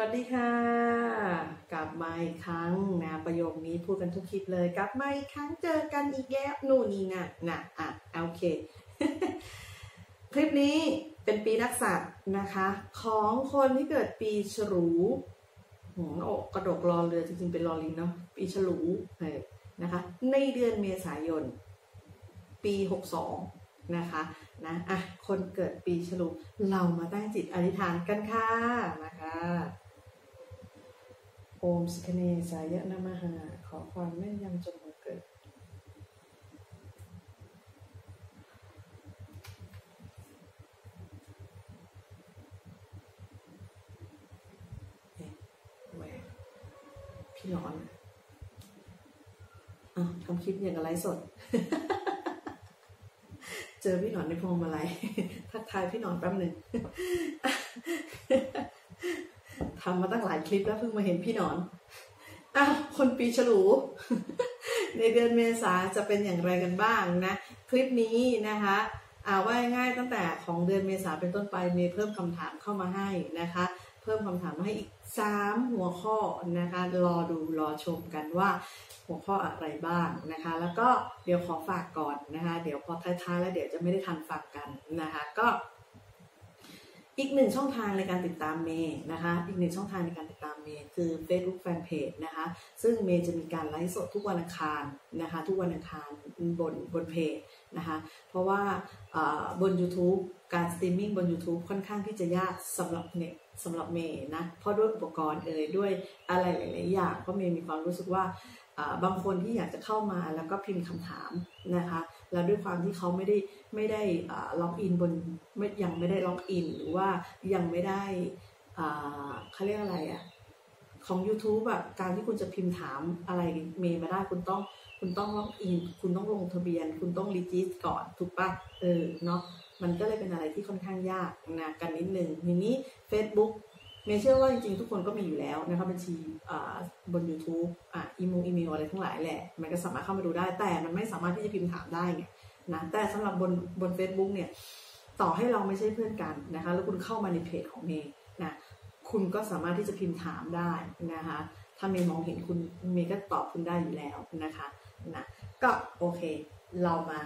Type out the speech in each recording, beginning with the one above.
วัสดีค่ะ กลับมาอีกครั้งนะประโยคนี้พูดกันทุกคลิปเลย กลับมาอีกครั้งเจอกันอีกแล้วนู่นนี่นะนะอะโอเค คลิปนี้เป็นปีนักษัตว์นะคะ ของคนที่เกิดปีฉลูหัวอกกระดกรอเรือจริงๆเป็นรอลิงเนาะปีฉลูนะคะ ในเดือนเมษายน ปี 62 นะคะนะอะคนเกิดปีฉลูเรามาตั้งจิตอธิษฐานกันค่ะนะคะ มสิคเนสายะนามหา ขอความแม่นยำจงเกิด พี่ร้อนอะทำคลิปอย่างกับไลฟ์สด เจอพี่หนอนในพวงมาลัยทักทายพี่หนอนแป๊บหนึ่ง ทำมาตั้งหลายคลิปแล้วเพิ่งมาเห็นพี่หนอนอ้าวคนปีฉลู ในเดือนเมษาจะเป็นอย่างไรกันบ้างนะ คลิปนี้นะคะอาว่าง่ายตั้งแต่ของเดือนเมษาเป็นต้นไปมีเพิ่มคำถามเข้ามาให้นะคะ เพิ่มคำถามมาให้อีก 3 หัวข้อนะคะรอดูรอชมกันว่าหัวข้ออะไรบ้างนะคะ แล้วก็เดี๋ยวขอฝากก่อนนะคะ เดี๋ยวพอท้ายๆแล้วเดี๋ยวจะไม่ได้ทันฟังกันนะคะ ก็ อีกหนึ่งช่องทางในการติดตามเมย์นะคะ อีกหนึ่งช่องทางในการติดตามเมย์คือ Facebook Fanpage นะคะ ซึ่งเมย์จะมีการไลฟ์สดทุกวันอังคารนะคะ ทุกวันอังคารบนบนเพจนะคะ เพราะว่าบน YouTube การสตรีมมิ่งบน YouTube ค่อนข้างที่จะยากสำหรับเน็ตสำหรับเมย์นะ เพราะด้วยอุปกรณ์เอ่ยด้วยอะไรหลาย ๆ อย่าง เพราะเมย์มีความรู้สึกว่าบางคนที่อยากจะเข้ามาแล้วก็พิมพ์คำถามนะคะ แล้วด้วยความที่เขาไม่ได้ไม่ได้ล็อกอินบนไม่ยังไม่ได้ล็อกอินหรือว่ายังไม่ได้เขาเรียกอะไรอะของ YouTube แบบการที่คุณจะพิมพ์ถามอะไรเมย์มาได้คุณต้องคุณต้องล็อกอิน คุณต้องลงทะเบียน คุณต้องรีจิสก่อนถูกปะเออเนาะมันก็เลยเป็นอะไรที่ค่อนข้างยากนะกันนิดนึงทีนี้ Facebook เมเชื่อว่าจริงๆ ทุกคนก็มีอยู่แล้วนะคะบัญชีบน YouTube อ่าอีโมลอีเมลอะไรทั้งหลายแหละ มันก็สามารถเข้ามาดูได้ แต่มันไม่สามารถที่จะพิมพ์ถามได้ไงนะแต่สำหรับบนบน Facebook เนี่ยต่อให้เราไม่ใช่เพื่อนกันนะคะ แล้วคุณเข้ามาในเพจของเมย์นะคุณก็สามารถที่จะพิมพ์ถามได้นะคะถ้าเมย์มองเห็นคุณเมย์ก็ตอบคุณได้อยู่แล้วนะคะนะก็โอเค เรามา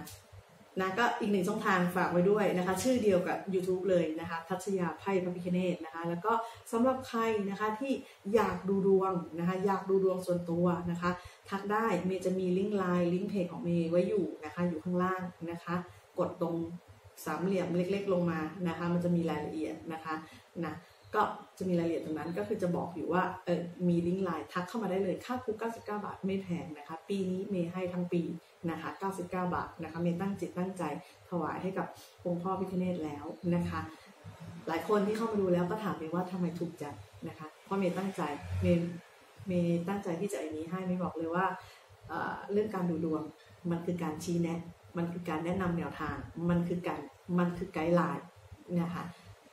นะก็อีกหนึ่งช่องทางฝากไว้ด้วยนะคะ ชื่อเดียวกับ YouTube เลยนะคะทัชยาไพ่พระพิคเนตนะคะ แล้วก็สำหรับใครนะคะที่อยากดูดวงนะคะ อยากดูดวงส่วนตัวนะคะ ทักได้เมย์จะมีลิงก์ไลน์ลิงก์เพจของเมย์ไว้อยู่นะคะ อยู่ข้างล่างนะคะ กดตรงสามเหลี่ยมเล็ก ๆ ลงมานะคะ มันจะมีรายละเอียดนะคะนะ ก็จะมีรายละเอียดตรงนั้นก็คือจะบอกอยู่ว่าเออมีลิงก์ไลน์ทักเข้ามาได้เลยค่าคู99 บาทไม่แพงนะคะ ปีนี้เมย์ให้ทั้งปีนะคะ 99 บาทนะคะเมย์ตั้งจิตตั้งใจถวายให้กับองค์พ่อพิฆเนศแล้วนะคะ หลายคนที่เข้ามาดูแล้วก็ถามเมย์ว่าทำไมถูกจัดนะคะ เพราะเมย์ตั้งใจเมย์เมย์ตั้งใจที่จะอันนี้ให้เมย์บอกเลยว่าเรื่องการดูดวงมันคือการชี้แนะ มันคือการแนะนำแนวทาง มันคือการมันคือไกด์ไลน์นะคะ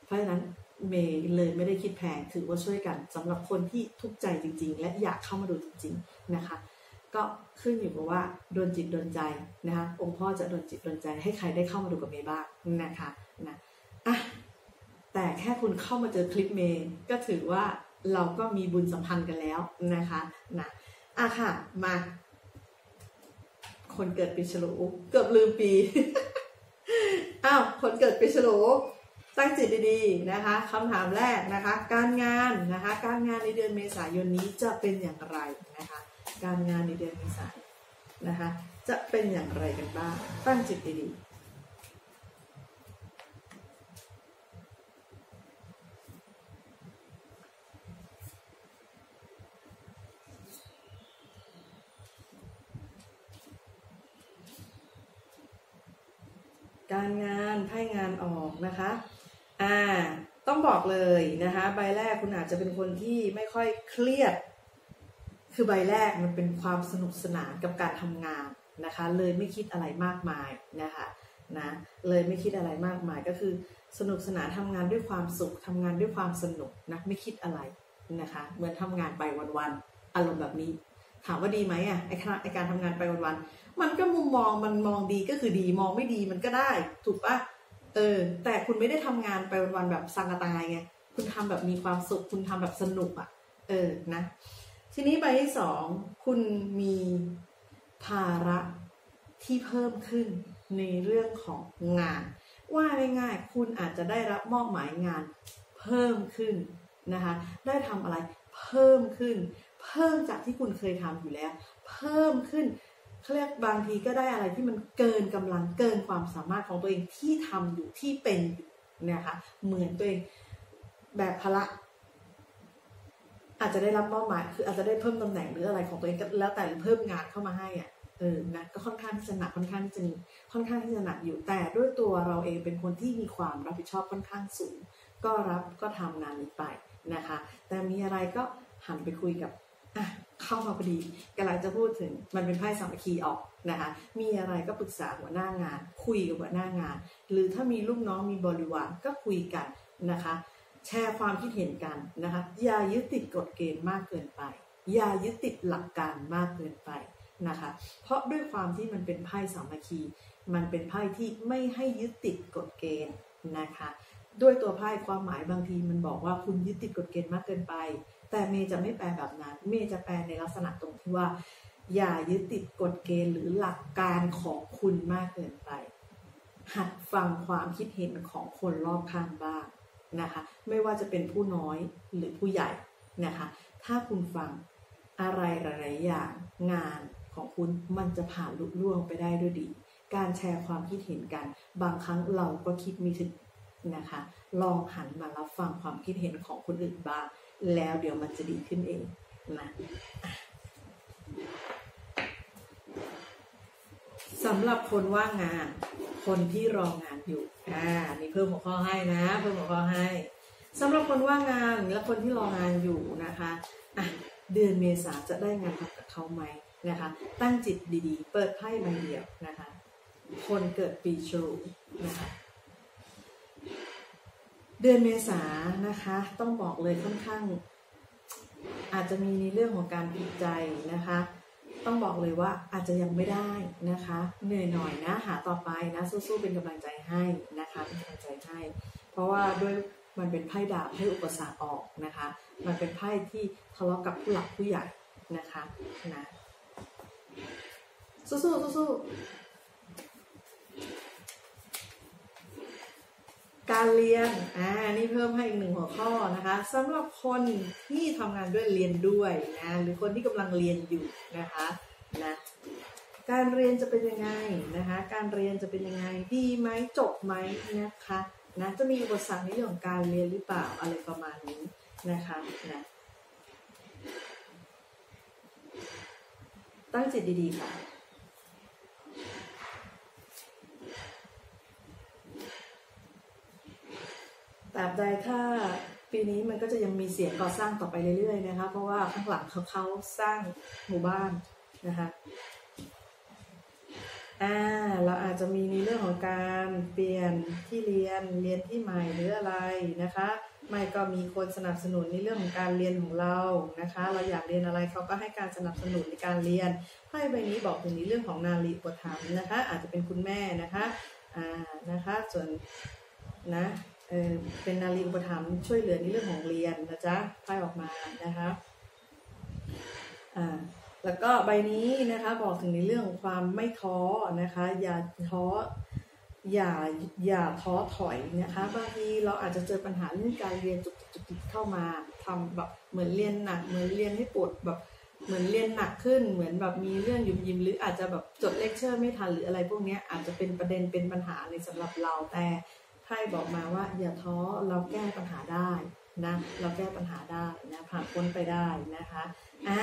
เพราะฉะนั้น เมย์เลยไม่ได้คิดแพงถือว่าช่วยกันสำหรับคนที่ทุกข์ใจจริง ๆ และอยากเข้ามาดูจริง ๆนะคะ ก็ขึ้นอยู่กับว่าโดนจิตโดนใจนะคะองค์พ่อจะโดนจิตโดนใจให้ใครได้เข้ามาดูกับเมย์บ้างนะคะนะอะแต่แค่คุณเข้ามาเจอคลิปเมย์ก็ถือว่าเราก็มีบุญสัมพันธ์กันแล้วนะคะนะอะค่ะมาคนเกิดปีฉลูเกือบลืมปี อ้าว คนเกิดปีฉลู ตั้งจิตดีๆนะคะคำถามแรกนะคะ การงานนะคะการงานในเดือนเมษายนนี้จะเป็นอย่างไรนะคะการงานในเดือนเมษายนนะคะจะเป็นอย่างไรกันบ้างตั้งจิตดีๆการงานไพ่งานออกนะคะ ต้องบอกเลยนะคะใบแรกคุณอาจจะเป็นคนที่ไม่ค่อยเครียด คือใบแรกมันเป็นความสนุกสนานกับการทำงานนะคะ เลยไม่คิดอะไรมากมายนะคะนะเลยไม่คิดอะไรมากมายก็คือสนุกสนานทำงานด้วยความสุขทำงานด้วยความสนุกนะไม่คิดอะไรนะคะ เหมือนทำงานไปวันๆอารมณ์แบบนี้ ถามว่าดีไหมอะไอ้ไอการทำงานไปวันๆมันก็มุมมองมันมองดีก็คือดีมองไม่ดีมันก็ได้ ถูกปะ เออ แต่คุณไม่ได้ทำงานไปวันๆแบบสังกตายไงคุณทำแบบมีความสุข คุณทำแบบสนุกอะ่ะ เออนะ ทีนี้ใบที่สองคุณมีภาระที่เพิ่มขึ้นในเรื่องของงาน ว่าง่ายๆคุณอาจจะได้รับมอบหมายงานเพิ่มขึ้นนะคะ ได้ทำอะไรเพิ่มขึ้น เพิ่มจากที่คุณเคยทำอยู่แล้ว เพิ่มขึ้น เขาเรียกบางทีก็ได้อะไรที่มันเกินกำลังเกินความสามารถของตัวเองที่ทำอยู่ที่เป็นอยู่นะคะเหมือนตัวเองแบบพละอาจจะได้รับมอบหมายคืออาจจะได้เพิ่มตำแหน่งหรืออะไรของตัวเองก็แล้วแต่เพิ่มงานเข้ามาให้อะเออนะก็ค่อนข้างที่จะหนักค่อนข้างที่จะค่อนข้างที่จะหนักอยู่แต่ด้วยตัวเราเองเป็นคนที่มีความรับผิดชอบค่อนข้างสูง ก็รับก็ทำงานนี้ไปนะคะ แต่มีอะไรก็หันไปคุยกับอะ เข้ามาพอดีกำลังจะพูดถึงมันเป็นไพ่สามัคคีออกนะคะมีอะไรก็ปรึกษาหัวหน้างาน คุยกับหัวหน้างาน หรือถ้ามีลูกน้องมีบริวารก็คุยกันนะคะ แชร์ความคิดเห็นกันนะคะอย่ายึดติดกฎเกณฑ์มากเกินไป อย่ายึดติดหลักการมากเกินไปนะคะ เพราะด้วยความที่มันเป็นไพ่สามัคคี มันเป็นไพ่ที่ไม่ให้ยึดติดกฎเกณฑ์นะคะ ด้วยตัวไพ่ความหมายบางทีมันบอกว่าคุณยึดติดกฎเกณฑ์มากเกินไป แต่เมย์จะไม่แปลแบบนั้น เมย์จะแปลในลักษณะตรงที่ว่า อย่ายึดติดกฎเกณฑ์หรือหลักการของคุณมากเกินไป หัดฟังความคิดเห็นของคนรอบข้างบ้างนะคะ ไม่ว่าจะเป็นผู้น้อยหรือผู้ใหญ่นะคะ ถ้าคุณฟังอะไรหลายๆอย่างงานของคุณมันจะผ่านลุล่วงไปได้ด้วยดี การแชร์ความคิดเห็นกัน บางครั้งเราก็คิดมีถึงนะคะ ลองหันมารับฟังความคิดเห็นของคนอื่นบ้าง แล้วเดี๋ยวมันจะดีขึ้นเองนะสำหรับคนว่างงาน คนที่รองานอยู่อ่านี่เพิ่มหัวข้อให้นะ เพิ่มหัวข้อให้สำหรับคนว่างงานและคนที่รองานอยู่นะคะอะเดือนเมษาจะได้งานทำกับเขาไหมนะคะ ตั้งจิตดีๆ เปิดไพ่ใบเดียวนะคะ คนเกิดปีชรูนะคะ เดือนเมษานะคะ ต้องบอกเลยค่อนข้าง อาจจะมีในเรื่องของการผิดใจนะคะ ต้องบอกเลยว่าอาจจะยังไม่ได้นะคะ เหนื่อยหน่อยนะหาต่อไปนะสู้ๆเป็นกำลังใจให้นะคะเป็นกำลังใจให้ เพราะว่าด้วยมันเป็นไพ่ดาบให้อุปสรรคออกนะคะ มันเป็นไพ่ที่ทะเลาะกับผู้หลักผู้ใหญ่นะคะนะสู้ๆสู้ๆ การเรียน อ่า นี่เพิ่มให้อีกหนึ่งหัวข้อนะคะสำหรับคนที่ทำงานด้วยเรียนด้วยนะ หรือคนที่กำลังเรียนอยู่นะคะนะการเรียนจะเป็นยังไงนะคะ การเรียนจะเป็นยังไง ดีไหมจบไหมนะคะนะจะมีอุปสรรคในเรื่องของการเรียนหรือเปล่าอะไรประมาณนี้นะคะนะตั้งจิตดีๆค่ะ ตราบใดถ้าปีนี้มันก็จะยังมีเสียงก่อสร้างต่อไปเรื่อยๆนะคะ เพราะว่าข้างหลังเขาเขาสร้างหมู่บ้านนะคะอ่าเราอาจจะมีในเรื่องของการเปลี่ยนที่เรียนเรียนที่ใหม่หรืออะไรนะคะ ไม่ก็มีคนสนับสนุนในเรื่องของการเรียนของเรานะคะ เราอยากเรียนอะไรเขาก็ให้การสนับสนุนในการเรียนไพ่ใบนี้บอกถึงในเรื่องของนาลีอุปถัมนะคะ อาจจะเป็นคุณแม่นะคะอ่านะคะส่วนนะ เออเป็นนาลีอุปถัมภ์ช่วยเหลือในเรื่องของเรียนนะจ๊ะไพ่ออกมานะคะอ่าแล้วก็ใบนี้นะคะบอกถึงในเรื่องความไม่ท้อนะคะ อย่าท้ออย่าอย่าท้อถอยนะคะบางทีเราอาจจะเจอปัญหาเรื่องการเรียนจุกจิกจิกเข้ามาทำแบบเหมือนเรียนหนักเหมือนเรียนให้ปวดแบบเหมือนเรียนหนักขึ้นเหมือนแบบมีเรื่องยุ่มยิมหรืออาจจะแบบจดเลคเชอร์ไม่ทันหรืออะไรพวกนี้อาจจะเป็นประเด็นเป็นปัญหาในสำหรับเราแต่ ไพ่บอกมาว่า อย่าท้อเราแก้ปัญหาได้นะเราแก้ปัญหาได้นะผ่านพ้นไปได้นะคะอ่า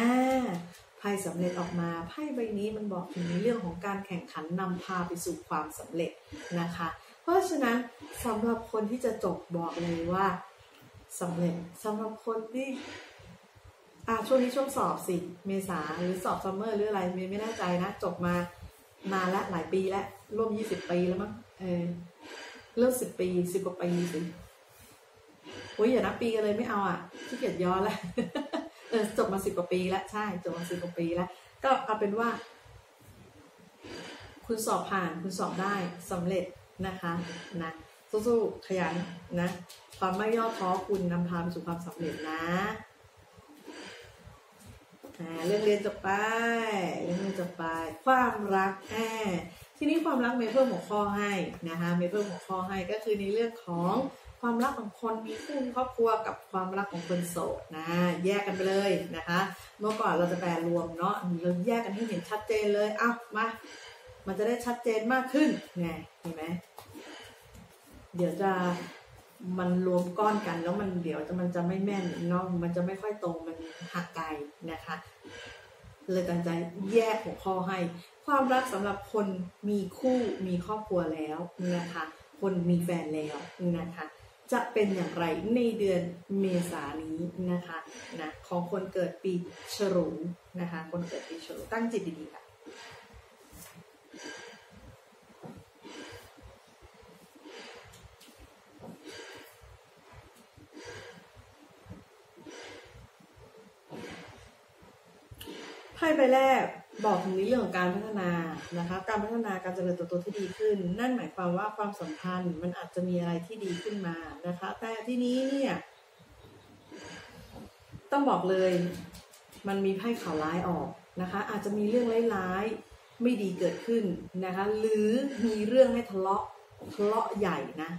ไพ่สำเร็จออกมาไพ่ใบนี้มันบอกถึงในเรื่องของการแข่งขันนำพาไปสู่ความสำเร็จนะคะ เพราะฉะนั้นสำหรับคนที่จะจบบอกเลยว่าสำเร็จสำหรับคนที่อ่าช่วงนี้ช่วงสอบสิเมษาหรือสอบซัมเมอร์หรืออะไรเมย์ไม่แน่ใจนะ จบมานานและหลายปีแล้วร่วมยี่สิบปีแล้วมั้งเออ เริ่มสิบปีสิบกว่าปีสิโอ้ยอย่านับปีกันเลยไม่เอาอะที่เกียจย้อนแล้วเออจบมาสิบกว่าปีแล้วใช่จบมาสิบกว่าปีแล้วก็เอาเป็นว่า คุณสอบผ่านคุณสอบได้สำเร็จนะคะนะสู้ๆขยันนะ ความไม่ย่อท้อคุณนำพาไปสู่ความสำเร็จนะเรื่องเรียนจบไป เรื่องเรียนจบไป ความรักแอ ทีนี้ความรักเมเพิ่มหัวข้อให้นะคะเมเพิ่มหัวข้อให้ก็คือในเรื่องของความรักของคนมีคู่ครอบครัวกับความรักของคนโสดนะ แยกกันไปเลยนะคะ เมื่อก่อนเราจะแปลรวมเนาะเราแยกกันให้เห็นชัดเจนเลยเอามา มันจะได้ชัดเจนมากขึ้นไงเห็นไหมเดี๋ยวจะมันรวมก้อนกันแล้วมันเดี๋ยวจะมันจะไม่แม่นเนาะมันจะไม่ค่อยตรงมันหักไกลนะคะเลยตัดใจแยกหัวข้อให้ ความรักสำหรับคนมีคู่มีครอบครัวแล้วนะคะ คนมีแฟนแล้วนะคะ จะเป็นอย่างไรในเดือนเมษานนี้นะคะนะของคนเกิดปีฉลูนะคะ คนเกิดปีฉลูตั้งจิตดีๆค่ะไพ่ใบแรก บอกถึงในเรื่องของการพัฒนานะคะการพัฒนาการเจริญเติบโตที่ดีขึ้น นั่นหมายความว่าความสัมพันธ์มันอาจจะมีอะไรที่ดีขึ้นมานะคะ แต่ที่นี้เนี่ย ต้องบอกเลย มันมีไพ่ข่าวร้ายออกนะคะ อาจจะมีเรื่องร้ายๆไม่ดีเกิดขึ้นนะคะ หรือมีเรื่องให้ทะเลาะทะเลาะใหญ่นะ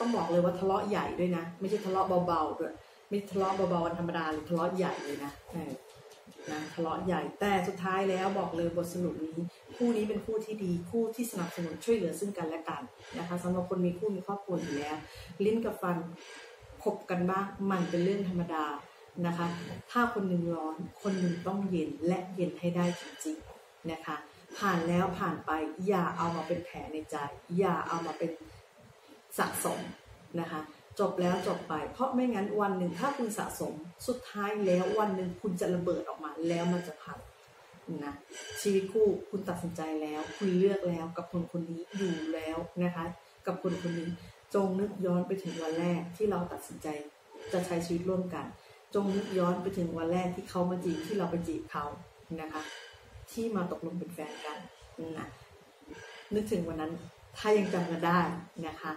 ต้องบอกเลยว่าทะเลาะใหญ่ด้วยนะ ไม่ใช่ทะเลาะเบาๆด้วยไม่ทะเลาะเบาๆธรรมดาหรือทะเลาะใหญ่เลยนะ นะทะเลาะใหญ่แต่สุดท้ายแล้วบอกเลยบทสรุปนี้ คู่นี้เป็นคู่ที่ดีคู่ที่สนับสนุนช่วยเหลือซึ่งกันและกันนะคะสำหรับคนมีคู่มีครอบครัวอยู่แล้ว ลิ้นกับฟันคบกันบ้างมันเป็นเรื่องธรรมดานะคะ ถ้าคนหนึ่งร้อน คนหนึ่งต้องเย็นและเย็นให้ได้จริงๆนะคะ ผ่านแล้วผ่านไปอย่าเอามาเป็นแผลในใจ อย่าเอามาเป็นสะสมนะคะ จบแล้วจบไป เพราะไม่งั้นวันหนึ่งถ้าคุณสะสมสุดท้ายแล้ววันหนึ่งคุณจะระเบิดออกมาแล้วมันจะพังนะชีวิตคู่คุณตัดสินใจแล้ว คุณเลือกแล้วกับคนคนนี้อยู่แล้วนะคะ กับคนคนนี้จงนึกย้อนไปถึงวันแรกที่เราตัดสินใจจะใช้ชีวิตร่วมกัน จงนึกย้อนไปถึงวันแรกที่เขามาจีบที่เราไปจีบเขานะคะ ที่มาตกลงเป็นแฟนกันนะนึกถึงวันนั้นถ้ายังจำกันได้นะคะ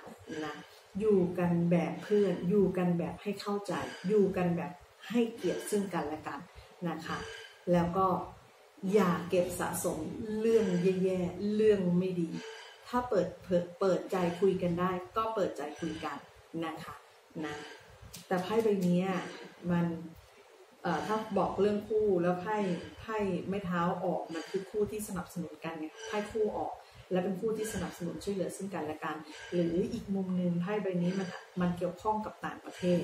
นะ อยู่กันแบบเพื่อน อยู่กันแบบให้เข้าใจ อยู่กันแบบให้เกียรติซึ่งกันและกันนะคะ แล้วก็อย่าเก็บสะสมเรื่องแย่ๆ เรื่องไม่ดี ถ้าเปิดเปิดใจคุยกันได้ ก็เปิดใจคุยกันนะคะนะแต่ไพ่ใบนี้มันถ้าบอกเรื่องคู่แล้วไพ่ไพ่ไม่เท้าออกมันคือคู่ที่สนับสนุนกันไงไพ่คู่ออก และเป็นผู้ที่สนับสนุนช่วยเหลือซึ่งกันและกัน หรืออีกมุมหนึ่งไพ่ใบนี้มันมันเกี่ยวข้องกับต่างประเทศ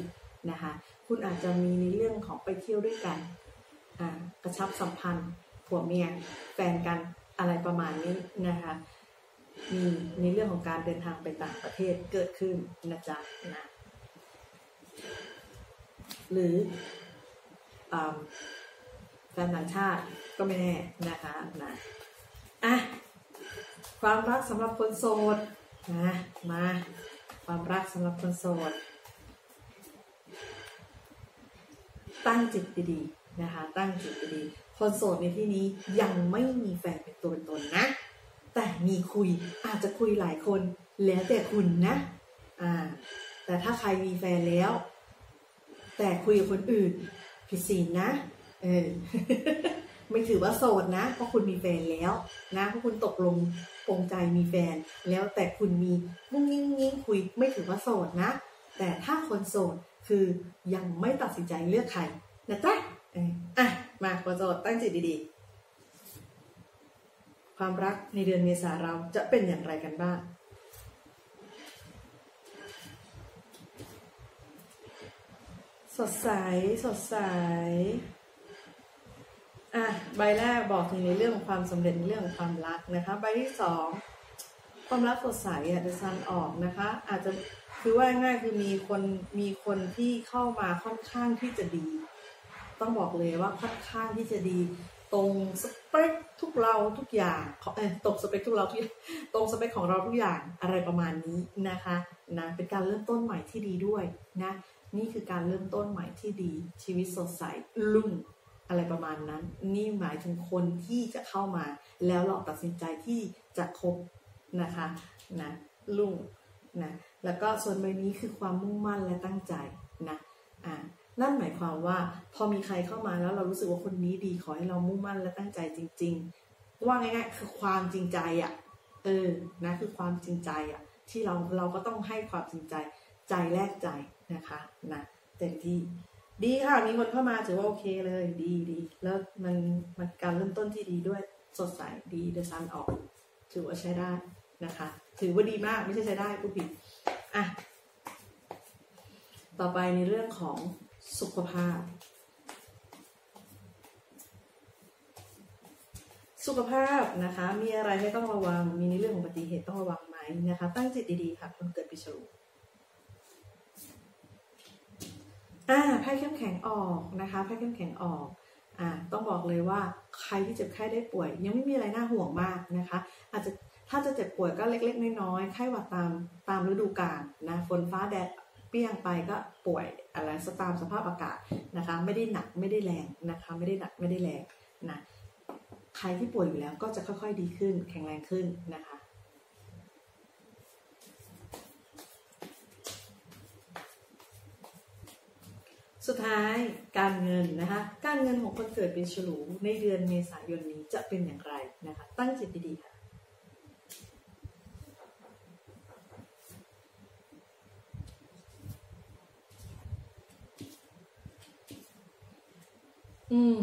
นะคะคุณอาจจะมีในเรื่องของไปเที่ยวด้วยกันกระชับสัมพันธ์ผัวเมียแฟนกันอะไรประมาณนี้นะคะมีในเรื่องของการเดินทางไปต่างประเทศเกิดขึ้นนะจ๊ะนะหรือแฟนต่างชาติก็ไม่แน่นะคะนะอะ ความรักสำหรับคนโสดนะมาความรักสำหรับคนโสด ตั้งจิตดีๆนะคะ ตั้งจิตดีๆคนโสดในที่นี้ยังไม่มีแฟนเป็นตัวตนนะ แต่มีคุยอาจจะคุยหลายคนแล้วแต่คุณนะอ่าแต่ถ้าใครมีแฟนแล้ว แต่คุยกับคนอื่นผิดศีลนะเออไม่ถือว่าโสดนะ เพราะคุณมีแฟนแล้วนะเพราะคุณตกลง ปรงใจมีแฟน แล้วแต่คุณมีมุ้งยิ้งยิ้งคุยไม่ถือว่าโสดนะ แต่ถ้าคนโสดคือยังไม่ตัดสินใจเลือกใครนะจ๊ะอะมาคนโสดตั้งจิตดีๆ ความรักในเดือนเมษาเราจะเป็นอย่างไรกันบ้างสดใส สดใส อะใบแรกบอกถึงในเรื่องของความสำเร็จในเรื่องของความรักนะคะ ใบที่สองความรักสดใสอะจะซันออกนะคะ อาจจะคือว่าง่ายคือมีคนมีคนที่เข้ามาค่อนข้างที่จะดี ต้องบอกเลยว่าค่อนข้างที่จะดี ตรงสเปคทุกเราทุกอย่างเออตรงสเปคทุกเราที่ตรงสเปคของเราทุกอย่างอะไรประมาณนี้นะคะนะเป็นการเริ่มต้นใหม่ที่ดีด้วยนะนี่คือการเริ่มต้นใหม่ที่ดีชีวิตสดใสลุ่ง อะไรประมาณนั้น นี่หมายถึงคนที่จะเข้ามา แล้วเราตัดสินใจที่จะคบนะคะนะลุงนะแล้วก็ส่วนใบนี้คือความมุ่งมั่นและตั้งใจนะอ่านั่นหมายความว่าพอมีใครเข้ามาแล้วเรารู้สึกว่าคนนี้ดีขอให้เรามุ่งมั่นและตั้งใจจริง ๆ ว่าง่ายๆคือความจริงใจอะ่ะเออนะคือความจริงใจอะ่ะที่เราเราก็ต้องให้ความจริงใจใจแลกใจนะคะนะเต็มที่ ดีค่ะ มีคนเข้ามาถือว่าโอเคเลย ดีดีแล้วมันมันการเริ่มต้นที่ดีด้วยสดใสดีเดซันออกถือว่าใช้ได้นะคะ ถือว่าดีมากไม่ใช่ใช้ได้ผู้ผิดอะต่อไปในเรื่องของสุขภาพ สุขภาพนะคะ มีอะไรให้ต้องระวัง มีในเรื่องของอุบัติเหตุต้องระวังไหมนะคะ ตั้งจิตดีๆค่ะคนเกิดปีฉลู อ่าแพ้เข้มแข็งออกนะคะแพ้เข้มแข็งออกอ่าต้องบอกเลยว่าใครที่เจ็บไข้ได้ป่วย ยังไม่มีอะไรน่าห่วงมากนะคะ อาจจะถ้าจะเจ็บป่วยก็เล็กๆน้อยๆไข้หวัดตามตามฤดูกาลนะฝนฟ้าแดดเปี้ยงไปก็ป่วยอะไรสตามสภาพอากาศนะคะ ไม่ได้หนักไม่ได้แรงนะคะ ไม่ได้หนักไม่ได้แรงนะใครที่ป่วยอยู่แล้วก็จะค่อยๆดีขึ้น แข็งแรงขึ้นนะคะ สุดท้ายการเงินนะคะ การเงินของคนเกิดเป็นฉลูในเดือนเมษายนนี้จะเป็นอย่างไรนะคะ ตั้งจิตดีๆค่ะอืม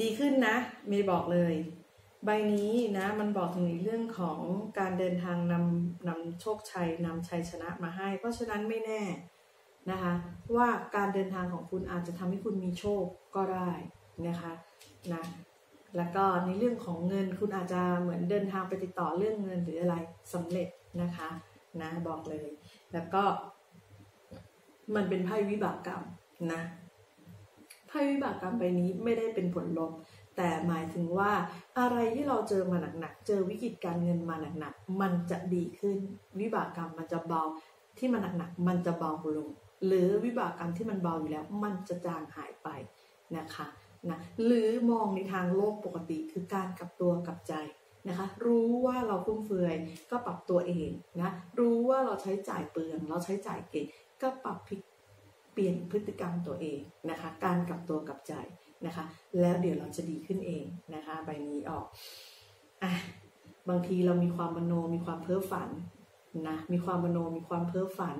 ดีขึ้นนะ เมย์บอกเลย ใบนี้นะมันบอกถึงเรื่องของการเดินทางนำนำโชคชัยนำชัยชนะมาให้ เพราะฉะนั้นไม่แน่นะคะ ว่าการเดินทางของคุณอาจจะทำให้คุณมีโชคก็ได้นะคะนะแล้วก็ในเรื่องของเงินคุณอาจจะเหมือนเดินทางไปติดต่อเรื่องเงินหรืออะไรสำเร็จนะคะนะบอกเลย แล้วก็ มันเป็นไพ่วิบากกรรมนะไพ่วิบากกรรมใบนี้ไม่ได้เป็นผลลบ แต่หมายถึงว่าอะไรที่เราเจอมาหนักๆ เจอวิกฤตการเงินมาหนักๆ มันจะดีขึ้น วิบากกรรมมันจะเบาที่มันหนักๆ มันจะเบาลง หรือวิบากกรรมที่มันเบาอยู่แล้ว มันจะจางหายไปนะคะนะหรือมองในทางโลกปกติคือการกลับตัวกลับใจนะคะรู้ว่าเราฟุ่มเฟือยก็ปรับตัวเองนะรู้ว่าเราใช้จ่ายเปลืองเราใช้จ่ายเก่งก็ปรับพลิกเปลี่ยนพฤติกรรมตัวเองนะคะ การกลับตัวกลับใจ นะคะ แล้วเดี๋ยวเราจะดีขึ้นเองนะคะ ใบนี้ออกอะบางทีเรามีความมโนมีความเพ้อฝันนะมีความมโนมีความเพ้อฝัน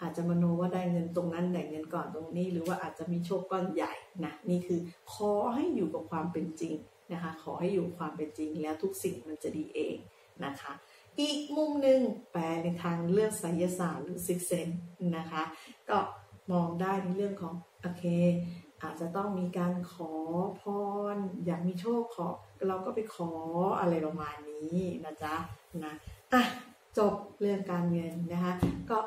อาจจะมโนว่าได้เงินตรงนั้นได้เงินก่อนตรงนี้ หรือว่าอาจจะมีโชคก้อนใหญ่นะนี่คือขอให้อยู่กับความเป็นจริงนะคะ ขอให้อยู่ความเป็นจริง แล้วทุกสิ่งมันจะดีเองนะคะ อีกมุมหนึ่งแปลในทางเลือกไสยศาสตร์หรือซิกเซนนะคะ ก็มองได้ในเรื่องของโอเค อาจจะต้องมีการขอพรอยากมีโชคขอ เราก็ไปขออะไรประมาณนี้นะจ๊ะนะอะจบเรื่องการเงินนะคะ ก็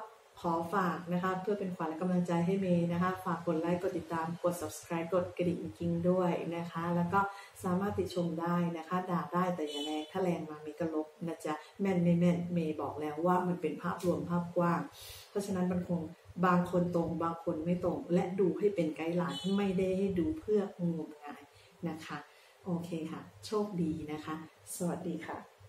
ขอฝากนะคะเพื่อเป็นขวัญและกำลังใจให้เมย์นะคะ ฝากกดไลค์กดติดตามกด subscribe กดกระดิ่งจริงด้วยนะคะ แล้วก็สามารถติดชมได้นะคะ ด่าได้แต่อย่าแรงถ้าแรงมาเมย์ก็ลบนะจ๊ะแม่นไม่แม่นเมย์บอกแล้วว่ามันเป็นภาพรวมภาพกว้าง เพราะฉะนั้นมันคง บางคนตรงบางคนไม่ตรง และดูให้เป็นไกด์ไลน์ไม่ได้ให้ดูเพื่องมงายนะคะ โอเคค่ะ โชคดีนะคะ สวัสดีค่ะ